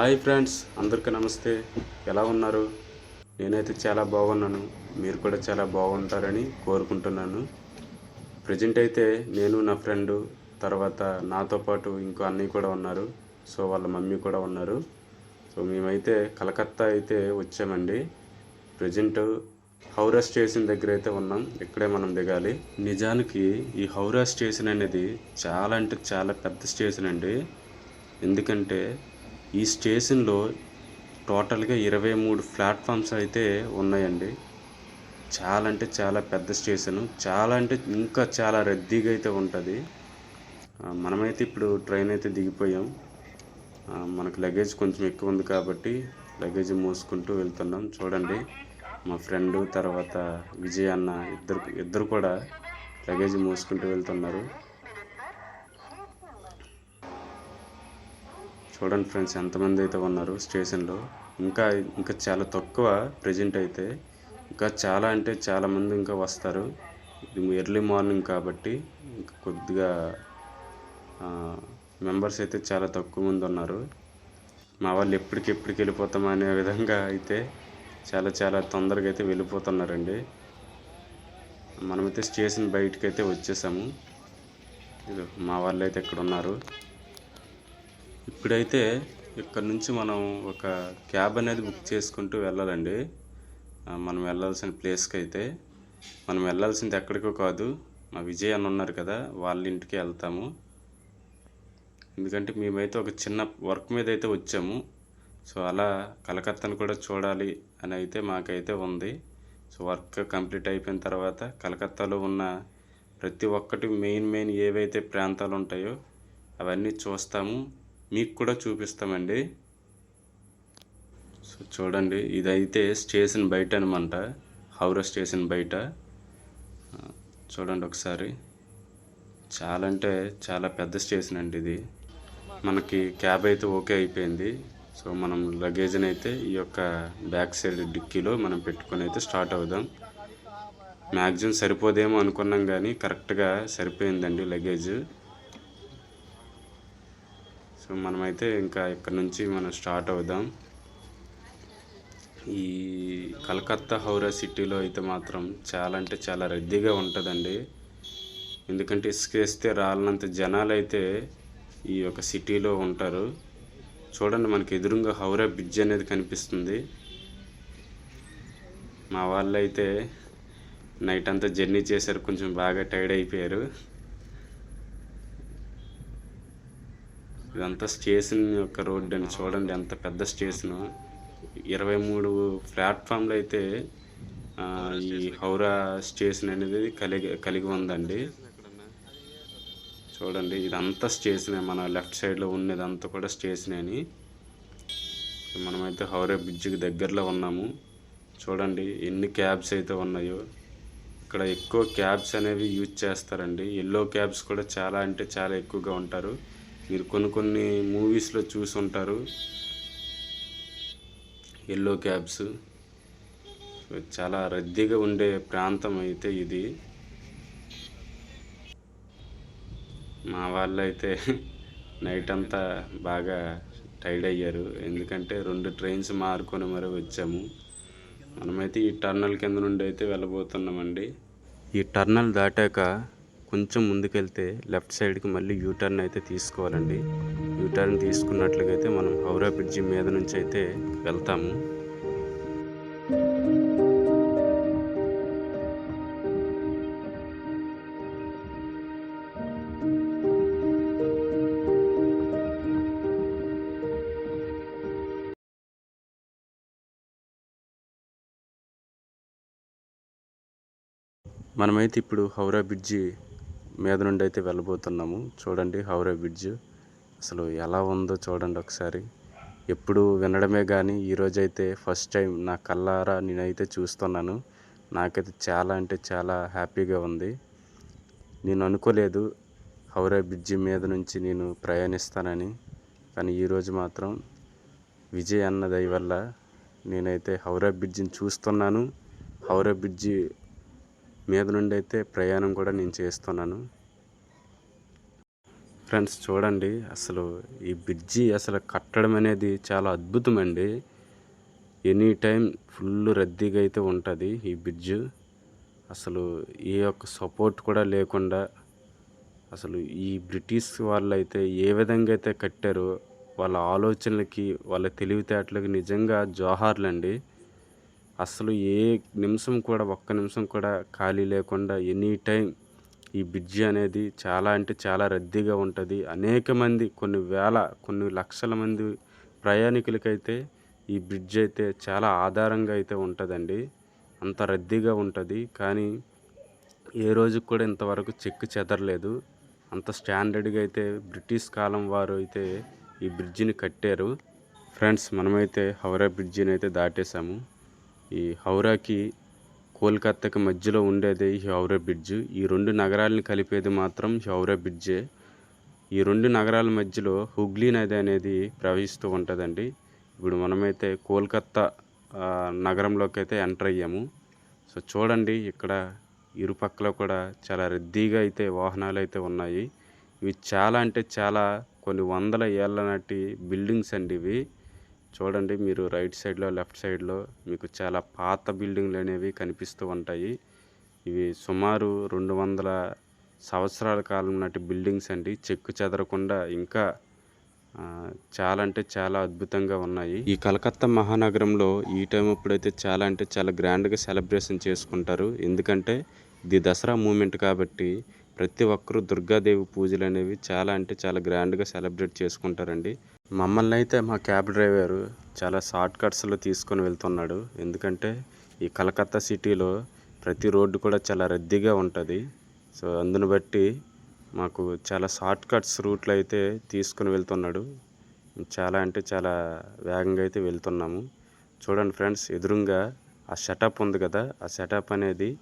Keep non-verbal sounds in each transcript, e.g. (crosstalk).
Hi friends అందరికీ నమస్తే. ఎలా ఉన్నారు? నేనైతే చాలా బాగున్నాను. మీరు కూడా చాలా బాగుంటారని కోరుకుంటున్నాను. ప్రజెంట్ అయితే నేను నా ఫ్రెండు తర్వాత నాతో పాటు ఇంకో అన్నయ్య కూడా ఉన్నారు. సో వాళ్ళ మమ్మీ కూడా ఉన్నారు. సో మేమైతే కలకత్తా అయితే వచ్చామండి. ప్రజెంట్ హౌరా స్టేషన్ దగ్గర అయితే ఉన్నాం. ఇక్కడే మనం దిగాలి. నిజానికి ఈ హౌరా స్టేషన్ అనేది చాలా అంటే చాలా పెద్ద స్టేషన్ అండి. ఎందుకంటే ఈ స్టేషన్లో టోటల్గా ఇరవై మూడు ప్లాట్ఫామ్స్ అయితే ఉన్నాయండి. చాలా అంటే చాలా పెద్ద స్టేషను చాలా అంటే ఇంకా చాలా రద్దీగా అయితే ఉంటుంది. మనమైతే ఇప్పుడు ట్రైన్ అయితే దిగిపోయాం. మనకు లగేజ్ కొంచెం ఎక్కువ ఉంది కాబట్టి లగేజ్ మోసుకుంటూ వెళ్తున్నాం. చూడండి మా ఫ్రెండ్ తర్వాత విజయ్ అన్న ఇద్దరు ఇద్దరు కూడా లగేజ్ మోసుకుంటూ వెళ్తున్నారు. చూడండి ఫ్రెండ్స్ ఎంతమంది అయితే ఉన్నారు స్టేషన్లో. ఇంకా ఇంకా చాలా తక్కువ ప్రజెంట్ అయితే. ఇంకా చాలా అంటే చాలామంది ఇంకా వస్తారు. ఇది ఎర్లీ మార్నింగ్ కాబట్టి ఇంకా కొద్దిగా మెంబర్స్ అయితే చాలా తక్కువ మంది ఉన్నారు. మా వాళ్ళు ఎప్పటికి ఎప్పటికి వెళ్ళిపోతాం అనే విధంగా అయితే చాలా చాలా తొందరగా అయితే వెళ్ళిపోతున్నారండి. మనమైతే స్టేషన్ బయటకు అయితే వచ్చేసాము మా వాళ్ళు అయితే ఇక్కడ ఉన్నారు. ఇప్పుడైతే ఇక్కడ నుంచి మనం ఒక క్యాబ్ అనేది బుక్ చేసుకుంటూ వెళ్ళాలండి. మనం వెళ్ళాల్సిన ప్లేస్కి అయితే. మనం వెళ్ళాల్సింది ఎక్కడికో కాదు మా విజయ్ అని ఉన్నారు కదా వాళ్ళ ఇంటికి వెళ్తాము. ఎందుకంటే మేమైతే ఒక చిన్న వర్క్ మీద అయితే వచ్చాము. సో అలా కలకత్తాను కూడా చూడాలి అని అయితే మాకైతే ఉంది. సో వర్క్ కంప్లీట్ అయిపోయిన తర్వాత కలకత్తాలో ఉన్న ప్రతి ఒక్కటి మెయిన్ మెయిన్ ఏవైతే ప్రాంతాలు ఉంటాయో అవన్నీ చూస్తాము. మీకు కూడా చూపిస్తామండి. సో చూడండి ఇదైతే స్టేషన్ బయట అనమాట హౌరా స్టేషన్ బయట. చూడండి ఒకసారి. చాలా అంటే చాలా పెద్ద స్టేషన్ అండి ఇది. మనకి క్యాబ్ అయితే ఓకే అయిపోయింది. సో మనం లగేజ్ని అయితే ఈ యొక్క బ్యాక్ సైడ్ డిక్కీలో మనం పెట్టుకొని అయితే స్టార్ట్ అవుదాం. మ్యాక్సిమం సరిపోదేమో అనుకున్నాం కానీ కరెక్ట్గా సరిపోయిందండి లగేజ్. సో మనమైతే ఇంకా ఇక్కడ నుంచి మనం స్టార్ట్ అవుదాం. ఈ కలకత్తా హౌరా సిటీలో అయితే మాత్రం చాలా అంటే చాలా రద్దీగా ఉంటుందండి. ఎందుకంటే ఇసుకేస్తే రాలనంత జనాలు అయితే ఈ యొక్క సిటీలో ఉంటారు. చూడండి మనకి ఎదురుగా హౌరా బ్రిడ్జ్ అనేది కనిపిస్తుంది. మా వాళ్ళు అయితే నైట్ అంతా జర్నీ చేశారు కొంచెం బాగా టైర్డ్ అయిపోయారు. ఇదంతా స్టేషన్ యొక్క రోడ్డు అని చూడండి ఎంత పెద్ద స్టేషను. ఇరవై మూడు ప్లాట్ఫామ్లు అయితే ఈ హౌరా స్టేషన్ అనేది కలిగి కలిగి ఉందండి. చూడండి ఇదంతా స్టేషనే. మన లెఫ్ట్ సైడ్లో ఉన్నదంతా కూడా స్టేషనే అని. మనమైతే హౌరా బ్రిడ్జికి దగ్గరలో ఉన్నాము. చూడండి ఎన్ని క్యాబ్స్ అయితే ఉన్నాయో. ఇక్కడ ఎక్కువ క్యాబ్స్ అనేవి యూజ్ చేస్తారండి. ఎల్లో క్యాబ్స్ కూడా చాలా అంటే చాలా ఎక్కువగా ఉంటారు. మీరు కొన్ని కొన్ని మూవీస్లో చూసి ఉంటారు ఎల్లో క్యాబ్స్ చాలా రద్దీగా ఉండే ప్రాంతం అయితే ఇది. మా వాళ్ళు అయితే (laughs) నైట్ అంతా బాగా టైర్డ్ అయ్యారు. ఎందుకంటే రెండు ట్రైన్స్ మారుకొని మరి వచ్చాము. మనమైతే ఈ టర్నల్ కింద నుండి అయితే వెళ్ళబోతున్నామండి. ఈ టర్నల్ దాటాక కొంచెం ముందుకెళ్తే లెఫ్ట్ సైడ్కి మళ్ళీ యూటర్న్ అయితే తీసుకోవాలండి. యూటర్న్ తీసుకున్నట్లుగా అయితే మనం హౌరా బ్రిడ్జి మీద నుంచి అయితే వెళ్తాము. మనమైతే ఇప్పుడు హౌరా బ్రిడ్జి మీద నుండి అయితే వెళ్ళబోతున్నాము. చూడండి హౌరా బ్రిడ్జ్ అసలు ఎలా ఉందో చూడండి ఒకసారి. ఎప్పుడు వినడమే కానీ ఈరోజైతే ఫస్ట్ టైం నా కళ్ళారా నేనైతే చూస్తున్నాను. నాకైతే చాలా అంటే చాలా హ్యాపీగా ఉంది. నేను అనుకోలేదు హౌరా బ్రిడ్జి మీద నుంచి నేను ప్రయాణిస్తానని కానీ ఈరోజు మాత్రం విజయ్ అన్న దయ వల్ల నేనైతే హౌరా బ్రిడ్జిని చూస్తున్నాను. హౌరా బ్రిడ్జి మీద నుండి అయితే ప్రయాణం కూడా నేను చేస్తున్నాను. ఫ్రెండ్స్ చూడండి అసలు ఈ బ్రిడ్జి అసలు కట్టడం అనేది చాలా అద్భుతం అండి. ఎనీ టైం ఫుల్ రద్దీగా అయితే ఉంటుంది ఈ బ్రిడ్జ్. అసలు ఏ యొక్క సపోర్ట్ కూడా లేకుండా అసలు ఈ బ్రిటిష్ వాళ్ళు అయితే ఏ విధంగా అయితే కట్టారో వాళ్ళ ఆలోచనలకి వాళ్ళ తెలివితేటలకి నిజంగా జోహార్లండి అసలు ఏ నిమిషం కూడా ఒక్క నిమిషం కూడా ఖాళీ లేకుండా ఎనీ టైం ఈ బ్రిడ్జి అనేది చాలా అంటే చాలా రద్దీగా ఉంటుంది. అనేక మంది కొన్ని వేల కొన్ని లక్షల మంది ప్రయాణికులకైతే ఈ బ్రిడ్జ్ అయితే చాలా ఆధారంగా అయితే ఉంటుందండి. అంత రద్దీగా ఉంటుంది. కానీ ఏ రోజుకి కూడా ఇంతవరకు చెక్కు చెదరలేదు. అంత స్టాండర్డ్గా అయితే బ్రిటిష్ కాలం వారు అయితే ఈ బ్రిడ్జిని కట్టారు. ఫ్రెండ్స్ మనమైతే హౌరా బ్రిడ్జిని అయితే దాటేసాము ఈ హౌరాకి కోల్కత్తాకి మధ్యలో ఉండేది ఈ హౌరా బ్రిడ్జ్. ఈ రెండు నగరాలను కలిపేది మాత్రం హౌరా బ్రిడ్జే. ఈ రెండు నగరాల మధ్యలో హుగ్లీ నది అనేది ప్రవహిస్తూ ఉంటుందండి. ఇప్పుడు మనమైతే కోల్కత్తా నగరంలోకి అయితే ఎంటర్ అయ్యాము. సో చూడండి ఇక్కడ ఇరుపక్కల కూడా చాలా రద్దీగా అయితే వాహనాలు అయితే ఉన్నాయి. ఇవి చాలా అంటే చాలా కొన్ని వందల ఏళ్ళ నాటి బిల్డింగ్స్ అండి ఇవి. చూడండి మీరు రైట్ సైడ్లో లెఫ్ట్ సైడ్లో మీకు చాలా పాత బిల్డింగ్లు అనేవి కనిపిస్తూ ఉంటాయి. ఇవి సుమారు రెండు వందల సంవత్సరాల కాలం నాటి బిల్డింగ్స్ అండి. చెక్కు చెదరకుండా ఇంకా చాలా అంటే చాలా అద్భుతంగా ఉన్నాయి. ఈ కలకత్తా మహానగరంలో ఈ టైం అప్పుడైతే చాలా అంటే చాలా గ్రాండ్గా సెలబ్రేషన్ చేసుకుంటారు. ఎందుకంటే ఇది దసరా మూమెంట్ కాబట్టి ప్రతి ఒక్కరూ దుర్గాదేవి పూజలు అనేవి చాలా అంటే చాలా గ్రాండ్గా సెలబ్రేట్ చేసుకుంటారండి. మమ్మల్ని అయితే మా క్యాబ్ డ్రైవర్ చాలా షార్ట్ కట్స్లో తీసుకొని వెళ్తున్నాడు. ఎందుకంటే ఈ కలకత్తా సిటీలో ప్రతి రోడ్డు కూడా చాలా రద్దీగా ఉంటుంది. సో అందును బట్టి మాకు చాలా షార్ట్ కట్స్ రూట్లో అయితే తీసుకుని వెళ్తున్నాడు. చాలా అంటే చాలా వేగంగా అయితే వెళ్తున్నాము. చూడండి ఫ్రెండ్స్ ఎదురుగా ఆ సెటప్ ఉంది కదా ఆ సెటప్ అనేది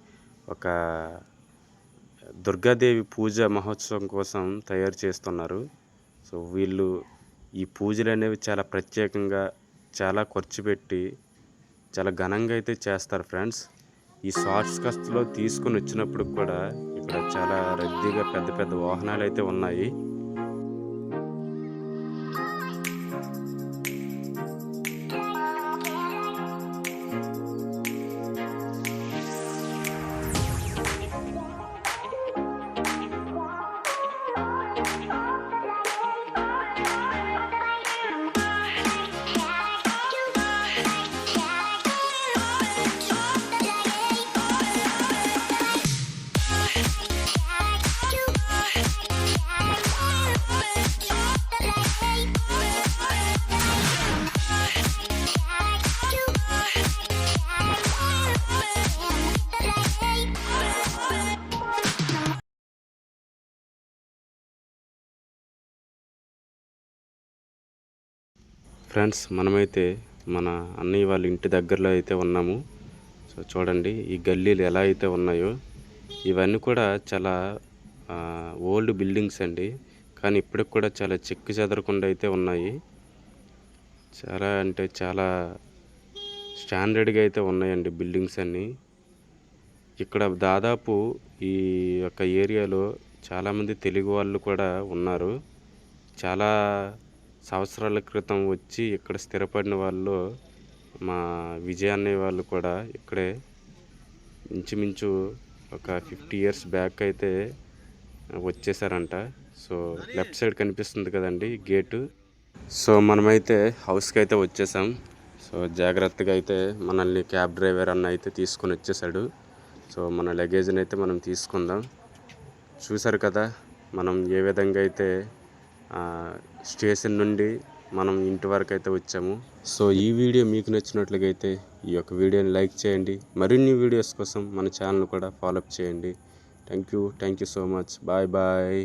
ఒక దుర్గాదేవి పూజ మహోత్సవం కోసం తయారు చేస్తున్నారు. సో వీళ్ళు ఈ పూజలు అనేవి చాలా ప్రత్యేకంగా చాలా ఖర్చు పెట్టి చాలా ఘనంగా అయితే చేస్తారు ఫ్రెండ్స్. ఈ షార్ట్స్ కస్ట్లో తీసుకుని వచ్చినప్పుడు కూడా ఇక్కడ చాలా రద్దీగా పెద్ద పెద్ద వాహనాలు అయితే ఉన్నాయి. ఫ్రెండ్స్ మనమైతే మన అన్నయ్య వాళ్ళ ఇంటి దగ్గరలో అయితే ఉన్నాము. సో చూడండి ఈ గల్లీలు ఎలా అయితే ఉన్నాయో. ఇవన్నీ కూడా చాలా ఓల్డ్ బిల్డింగ్స్ అండి. కానీ ఇప్పటికి కూడా చాలా చెక్కు చెదరకుండా అయితే ఉన్నాయి. చాలా అంటే చాలా స్టాండర్డ్గా అయితే ఉన్నాయండి బిల్డింగ్స్ అన్నీ. ఇక్కడ దాదాపు ఈ యొక్క ఏరియాలో చాలామంది తెలుగు వాళ్ళు కూడా ఉన్నారు. చాలా సంవత్సరాల క్రితం వచ్చి ఇక్కడ స్థిరపడిన వాళ్ళు మా విజయ అనే వాళ్ళు కూడా ఇక్కడే ఇంచుమించు ఒక ఫిఫ్టీ ఇయర్స్ బ్యాక్ అయితే వచ్చేసారంట. సో లెఫ్ట్ సైడ్ కనిపిస్తుంది కదండి గేటు. సో మనమైతే హౌస్కి అయితే వచ్చేసాం. సో జాగ్రత్తగా అయితే మనల్ని క్యాబ్ డ్రైవర్ అన్న అయితే తీసుకొని వచ్చేసాడు. సో మన లగేజ్ని అయితే మనం తీసుకుందాం. చూసారు కదా మనం ఏ విధంగా అయితే స్టేషన్ నుండి మనం ఇంటి వరకు అయితే వచ్చాము. సో ఈ వీడియో మీకు నచ్చినట్లుగా అయితే ఈ యొక్క వీడియోని లైక్ చేయండి. మరిన్ని వీడియోస్ కోసం మన ఛానల్ కూడా ఫాలోఅప్ చేయండి. Thank you. Thank you so much. Bye bye.